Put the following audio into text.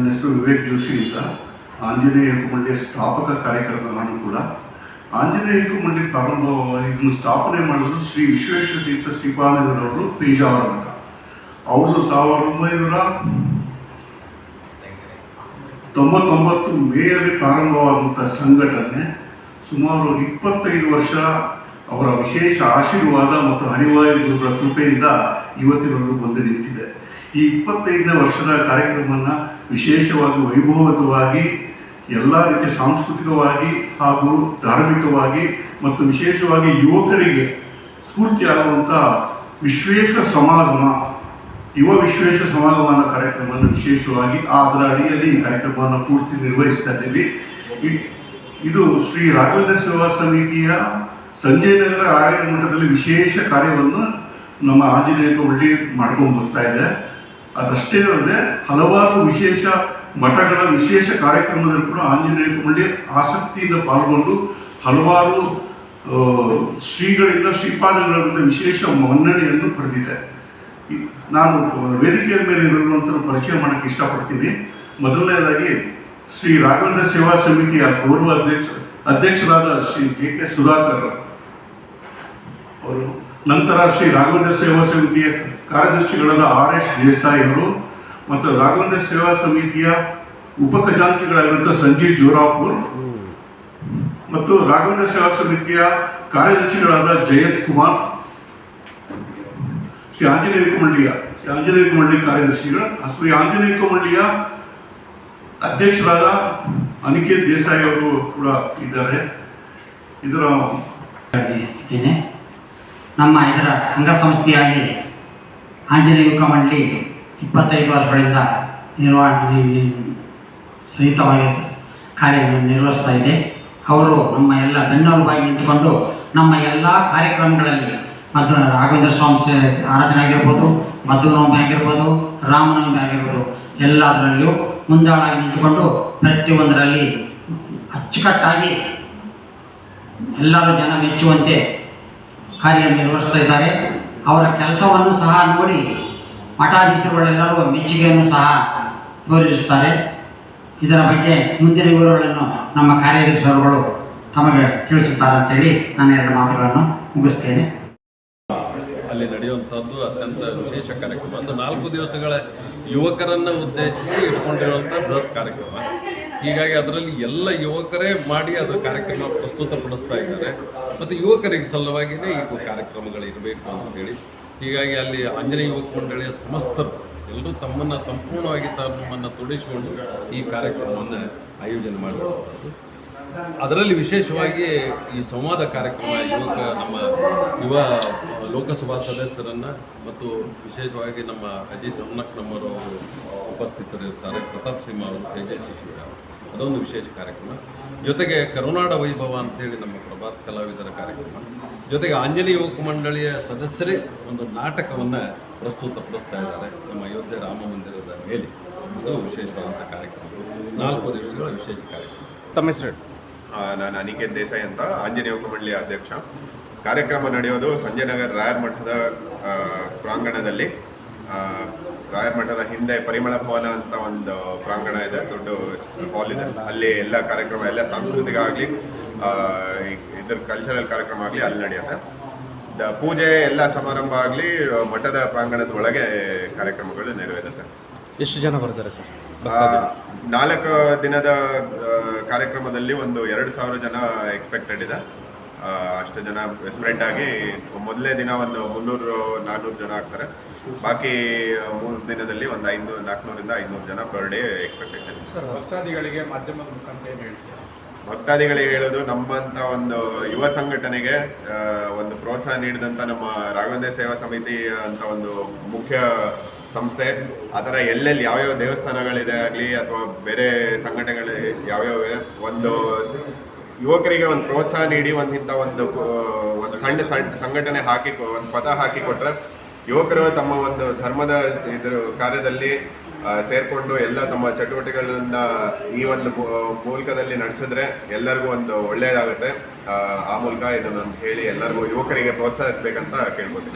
ನನ್ನ ಹೆಸರು ವಿವೇಕ್ ಜೋಶಿ ಅಂತ. ಆಂಜನೇಯ ಮಂಡಿಯ ಸ್ಥಾಪಕ ಕಾರ್ಯಕರ್ತ ನಾನು ಕೂಡ. ಆಂಜನೇಯ ಮಂಡಿ ಪ್ರಾರಂಭ ಇದನ್ನು ಸ್ಥಾಪನೆ ಮಾಡಿದ್ರು ಶ್ರೀ ವಿಶ್ವೇಶ್ವರ ತೀರ್ಥ ಶ್ರೀಪಾನಂದರವರು ಪೇಜಾವರ ಅಂತ ಅವರು ಸಾವಿರದ ಒಂಬೈನೂರ ತೊಂಬತ್ತೊಂಬತ್ತು ಮೇಯಲ್ಲಿ ಪ್ರಾರಂಭವಾದಂಥ ಸಂಘಟನೆ ಸುಮಾರು ಇಪ್ಪತ್ತೈದು ವರ್ಷ ಅವರ ವಿಶೇಷ ಆಶೀರ್ವಾದ ಮತ್ತು ಹರಿವಾಯು ಗುರುಗಳ ಕೃಪೆಯಿಂದ ಇವತ್ತಿನವರೆಗೂ ಬಂದು ನಿಂತಿದೆ. ಈ ಇಪ್ಪತ್ತೈದನೇ ವರ್ಷದ ಕಾರ್ಯಕ್ರಮವನ್ನು ವಿಶೇಷವಾಗಿ ವೈಭವತವಾಗಿ ಎಲ್ಲ ರೀತಿಯ ಸಾಂಸ್ಕೃತಿಕವಾಗಿ ಹಾಗೂ ಧಾರ್ಮಿಕವಾಗಿ ಮತ್ತು ವಿಶೇಷವಾಗಿ ಯುವಕರಿಗೆ ಸ್ಫೂರ್ತಿಯಾಗುವಂಥ ವಿಶ್ವೇಶ ಸಮಾಗಮ, ಯುವ ವಿಶ್ವೇಶ ಸಮಾಗಮನ ಕಾರ್ಯಕ್ರಮವನ್ನು ವಿಶೇಷವಾಗಿ ಆ ಅದರ ಅಡಿಯಲ್ಲಿ ಈ ಕಾರ್ಯಕ್ರಮವನ್ನು ಪೂರ್ತಿ ನಿರ್ವಹಿಸ್ತಾ ಇದ್ದೀವಿ. ಇದು ಶ್ರೀ ರಾಘವೇಂದ್ರ ಸೇವಾ ಸಮಿತಿಯ ಸಂಜಯ್ ನಗರ ಆರ್ಯ ಮಠದಲ್ಲಿ ವಿಶೇಷ ಕಾರ್ಯವನ್ನು ನಮ್ಮ ಆಂಜನೇಯ ಒಳ್ಳೆ ಮಾಡ್ಕೊಂಡು ಬರ್ತಾ ಇದೆ ಅದಷ್ಟೇ ಅಲ್ಲದೆ ಹಲವಾರು ವಿಶೇಷ ಮಠಗಳ ವಿಶೇಷ ಕಾರ್ಯಕ್ರಮದಲ್ಲಿ ಕೂಡ ಆಂಜನೇಯ ಆಸಕ್ತಿಯಿಂದ ಪಾಲ್ಗೊಂಡು ಹಲವಾರು ಶ್ರೀಗಳಿಂದ ಶ್ರೀಪಾದಗಳಿಂದ ವಿಶೇಷ ಮನ್ನಣೆಯನ್ನು ಪಡೆದಿದೆ ನಾನು ವೇದಿಕೆಯ ಮೇಲೆ ಇರುವಂಥ ಪರಿಚಯ ಮಾಡೋಕ್ಕೆ ಇಷ್ಟಪಡ್ತೀನಿ. ಮೊದಲನೇದಾಗಿ ಶ್ರೀ ರಾಘವೇಂದ್ರ ಸೇವಾ ಸಮಿತಿಯ ಗೌರವ ಅಧ್ಯಕ್ಷ, ಅಧ್ಯಕ್ಷರಾದ ಶ್ರೀ ಕೆ ಕೆ ಸುಧಾಕರ್ ಅವರು ನಂತರ ಶ್ರೀ ರಾಘವೇಂದ್ರ ಸೇವಾ ಸಮಿತಿಯ ಕಾರ್ಯದರ್ಶಿಗಳಾದ ಆರ್ ಎಸ್ ದೇಸಾಯಿ ಅವರು ಮತ್ತು ರಾಘವೇಂದ್ರ ಸೇವಾ ಸಮಿತಿಯ ಉಪ ಖಜಾಂಚಿಗಳಾಗಿರುವಂಥ ಸಂಜೀವ್ ಜೋರಾಪುರ್ ಮತ್ತು ರಾಘವೇಂದ್ರ ಸೇವಾ ಸಮಿತಿಯ ಕಾರ್ಯದರ್ಶಿಗಳಾದ ಜಯಂತ್ ಕುಮಾರ್, ಶ್ರೀ ಆಂಜನೇಯ ಕುಮಳ್ಳಿಯ, ಶ್ರೀ ಆಂಜನೇಯ ಕುಮಳ್ಳಿ ಕಾರ್ಯದರ್ಶಿಗಳು, ಶ್ರೀ ಆಂಜನೇಯ ಕುಮಳ್ಳಿಯ ಅಧ್ಯಕ್ಷರಾದ ಅನಿಕೇತ್ ದೇಸಾಯಿ ಅವರು ಕೂಡ ಇದ್ದಾರೆ. ಇದರ ನಮ್ಮ ಇದರ ಅಂಗಸಂಸ್ಥೆಯಾಗಿ ಆಂಜನೇಯ ಮಂಡಳಿ ಇಪ್ಪತ್ತೈದು ವರ್ಷಗಳಿಂದ ನಿರ್ವಹಣೆ ಸಹಿತವಾಗಿ ಕಾರ್ಯವನ್ನು ನಿರ್ವಹಿಸ್ತಾ ಇದೆ. ಅವರು ನಮ್ಮ ಎಲ್ಲ ಬೆನ್ನೆಲುಬಾಗಿ ನಿಂತುಕೊಂಡು ನಮ್ಮ ಎಲ್ಲ ಕಾರ್ಯಕ್ರಮಗಳಲ್ಲಿ ಮತ್ತು ರಾಘವೇಂದ್ರ ಸ್ವಾಮಿ ಆರಾಧನೆ ಆಗಿರ್ಬೋದು, ಮಧುನವಮಿ ಆಗಿರ್ಬೋದು, ರಾಮನವಮಿ ಆಗಿರ್ಬೋದು, ಎಲ್ಲದರಲ್ಲೂ ಮುಂದಾಳಾಗಿ ನಿಂತುಕೊಂಡು ಪ್ರತಿಯೊಂದರಲ್ಲಿ ಅಚ್ಚುಕಟ್ಟಾಗಿ ಎಲ್ಲರೂ ಜನ ಮೆಚ್ಚುವಂತೆ ಕಾರ್ಯ ನಿರ್ವಹಿಸ್ತಾ ಇದ್ದಾರೆ. ಅವರ ಕೆಲಸವನ್ನು ಸಹ ನೋಡಿ ಮಠಾಧೀಶರುಗಳೆಲ್ಲರೂ ಮೆಚ್ಚುಗೆಯನ್ನು ಸಹ ತೋರಿಸುತ್ತಾರೆ. ಇದರ ಬಗ್ಗೆ ಮುಂದಿನ ವಿವರಗಳನ್ನು ನಮ್ಮ ಕಾರ್ಯದರ್ಶಿಗಳು ತಮಗೆ ತಿಳಿಸುತ್ತಾರೆ ಅಂತೇಳಿ ನಾನು ಎರಡು ಮಾತುಗಳನ್ನು ಮುಗಿಸ್ತೇನೆ. ಅಲ್ಲಿ ನಡೆಯುವಂಥದ್ದು ಅತ್ಯಂತ ವಿಶೇಷ ಕಾರ್ಯಕ್ರಮ. ಒಂದು ನಾಲ್ಕು ದಿವಸಗಳ ಯುವಕರನ್ನು ಉದ್ದೇಶಿಸಿ ಇಟ್ಕೊಂಡಿರುವಂಥ ಬೃಹತ್ ಕಾರ್ಯಕ್ರಮ. ಹೀಗಾಗಿ ಅದರಲ್ಲಿ ಎಲ್ಲ ಯುವಕರೇ ಮಾಡಿ ಅದರ ಕಾರ್ಯಕ್ರಮ ಪ್ರಸ್ತುತಪಡಿಸ್ತಾ ಇದ್ದಾರೆ. ಮತ್ತು ಯುವಕರಿಗೆ ಸಲುವಾಗಿಯೇ ಈ ಕಾರ್ಯಕ್ರಮಗಳು ಇರಬೇಕು ಅಂತೇಳಿ. ಹೀಗಾಗಿ ಅಲ್ಲಿ ಆಂಜನೇಯ ಯುವಕ ಮಂಡಳಿಯ ಸಮಸ್ತರು ಎಲ್ಲರೂ ತಮ್ಮನ್ನು ಸಂಪೂರ್ಣವಾಗಿ ತಮ್ಮನ್ನು ತೊಡಿಸಿಕೊಂಡು ಈ ಕಾರ್ಯಕ್ರಮವನ್ನು ಆಯೋಜನೆ ಮಾಡಿರುವಂಥದ್ದು ಅದರಲ್ಲಿ ವಿಶೇಷವಾಗಿ ಈ ಸಂವಾದ ಕಾರ್ಯಕ್ರಮ ಯುವಕ ನಮ್ಮ ಯುವ ಲೋಕಸಭಾ ಸದಸ್ಯರನ್ನು ಮತ್ತು ವಿಶೇಷವಾಗಿ ನಮ್ಮ ಅಜಿತ್ ಹೊನ್ನಪ್ಪನವರು ಉಪಸ್ಥಿತರಿರ್ತಾರೆ. ಪ್ರತಾಪ್ ಸಿಂಹ ಅವರು, ತೇಜಸ್ವಿ ಸೂರ್ಯ ಅದೊಂದು ವಿಶೇಷ ಕಾರ್ಯಕ್ರಮ. ಜೊತೆಗೆ ಕರುನಾಡ ವೈಭವ ಅಂತೇಳಿ ನಮ್ಮ ಪ್ರಭಾತ್ ಕಲಾವಿದರ ಕಾರ್ಯಕ್ರಮ. ಜೊತೆಗೆ ಆಂಜನೇಯ ಯುವಕ ಮಂಡಳಿಯ ಸದಸ್ಯರೇ ಒಂದು ನಾಟಕವನ್ನು ಪ್ರಸ್ತುತಪಡಿಸ್ತಾ ಇದ್ದಾರೆ. ನಮ್ಮ ಅಯೋಧ್ಯೆ ರಾಮ ಮಂದಿರದ ಮೇಲೆ. ಅದು ವಿಶೇಷವಾದಂಥ ಕಾರ್ಯಕ್ರಮ. ನಾಲ್ಕು ದಿವಸಗಳ ವಿಶೇಷ ಕಾರ್ಯಕ್ರಮ. ತಮ್ಮ ಹೆಸರು ನಾನು ಅನಿಕೇತ್ ದೇಸಾಯಿ ಅಂತ, ಆಂಜನೇಯ ಮಂಡಳಿಯ ಅಧ್ಯಕ್ಷ. ಕಾರ್ಯಕ್ರಮ ನಡೆಯೋದು ಸಂಜಯ್ ನಗರ್ ರಾಯರ್ ಮಠದ ಪ್ರಾಂಗಣದಲ್ಲಿ. ರಾಯರ್ ಮಠದ ಹಿಂದೆ ಪರಿಮಳ ಭವನ ಅಂತ ಒಂದು ಪ್ರಾಂಗಣ ಇದೆ, ದೊಡ್ಡ ಹಾಲ್ ಇದೆ. ಅಲ್ಲಿ ಎಲ್ಲ ಕಾರ್ಯಕ್ರಮ, ಎಲ್ಲ ಸಾಂಸ್ಕೃತಿಕ ಆಗಲಿ ಇದ್ರ ಕಲ್ಚರಲ್ ಕಾರ್ಯಕ್ರಮ ಆಗಲಿ ಅಲ್ಲಿ ನಡೆಯುತ್ತೆ. ದ- ಪೂಜೆ ಎಲ್ಲ ಸಮಾರಂಭ ಆಗಲಿ, ಮಠದ ಪ್ರಾಂಗಣದ ಒಳಗೆ ಕಾರ್ಯಕ್ರಮಗಳು ನೆರವೇರುತ್ತೆ. ಎಷ್ಟು ಜನ ಬರ್ತಾರೆ ಸರ್? ನಾಲ್ಕು ದಿನದ ಕಾರ್ಯಕ್ರಮದಲ್ಲಿ ಒಂದು ಎರಡು ಸಾವಿರ ಜನ ಎಕ್ಸ್ಪೆಕ್ಟೆಡ್ ಇದೆ. ಅಷ್ಟು ಜನ ಸ್ಪ್ರೆಡ್ ಆಗಿ ಮೊದಲನೇ ದಿನ ಒಂದು ಮುನ್ನೂರು ನಾನ್ನೂರು ಜನ ಆಗ್ತಾರೆ. ಬಾಕಿ ಮೂರು ದಿನದಲ್ಲಿ ಒಂದು ಐದು ನಾಲ್ಕುನೂರಿಂದ ಐನೂರು ಜನ ಪರ್ ಡೇ ಎಕ್ಸ್ಪೆಕ್ಟೇಷನ್ ಸರ್ ಭಕ್ತಾದಿಗಳಿಗೆ ಮಾಧ್ಯಮದ ಮುಖಾಂತರ ಏನು ಹೇಳ್ತೀರಾ? ಭಕ್ತಾದಿಗಳಿಗೆ ಹೇಳೋದು ನಮ್ಮಂಥ ಒಂದು ಯುವ ಸಂಘಟನೆಗೆ ಒಂದು ಪ್ರೋತ್ಸಾಹ ನೀಡಿದಂಥ ನಮ್ಮ ರಾಘವೇಂದ್ರ ಸೇವಾ ಸಮಿತಿ ಅಂತ ಒಂದು ಮುಖ್ಯ ಸಂಸ್ಥೆ ಆ ಥರ ಎಲ್ಲೆಲ್ಲಿ ಯಾವ್ಯಾವ ದೇವಸ್ಥಾನಗಳಿದೆ ಆಗಲಿ ಅಥವಾ ಬೇರೆ ಸಂಘಟನೆಗಳು ಯಾವ್ಯಾವ ಒಂದು ಯುವಕರಿಗೆ ಒಂದು ಪ್ರೋತ್ಸಾಹ ನೀಡಿ ಒಂದು ಇಂಥ ಒಂದು ಒಂದು ಸಣ್ಣ ಸಣ್ಣ ಸಂಘಟನೆ ಹಾಕಿ ಒಂದು ಪದ ಹಾಕಿ ಕೊಟ್ಟರೆ ಯುವಕರು ತಮ್ಮ ಒಂದು ಧರ್ಮದ ಇದ್ರ ಕಾರ್ಯದಲ್ಲಿ ಸೇರಿಕೊಂಡು ಎಲ್ಲ ತಮ್ಮ ಚಟುವಟಿಕೆಗಳನ್ನ ಈ ಒಂದು ಮೂಲಕದಲ್ಲಿ ನಡೆಸಿದ್ರೆ ಎಲ್ಲರಿಗೂ ಒಂದು ಒಳ್ಳೆಯದಾಗುತ್ತೆ. ಆ, ಮೂಲಕ ಇದನ್ನು ಹೇಳಿ ಎಲ್ಲರಿಗೂ ಯುವಕರಿಗೆ ಪ್ರೋತ್ಸಾಹಿಸ್ಬೇಕಂತ ಕೇಳ್ಬೋದು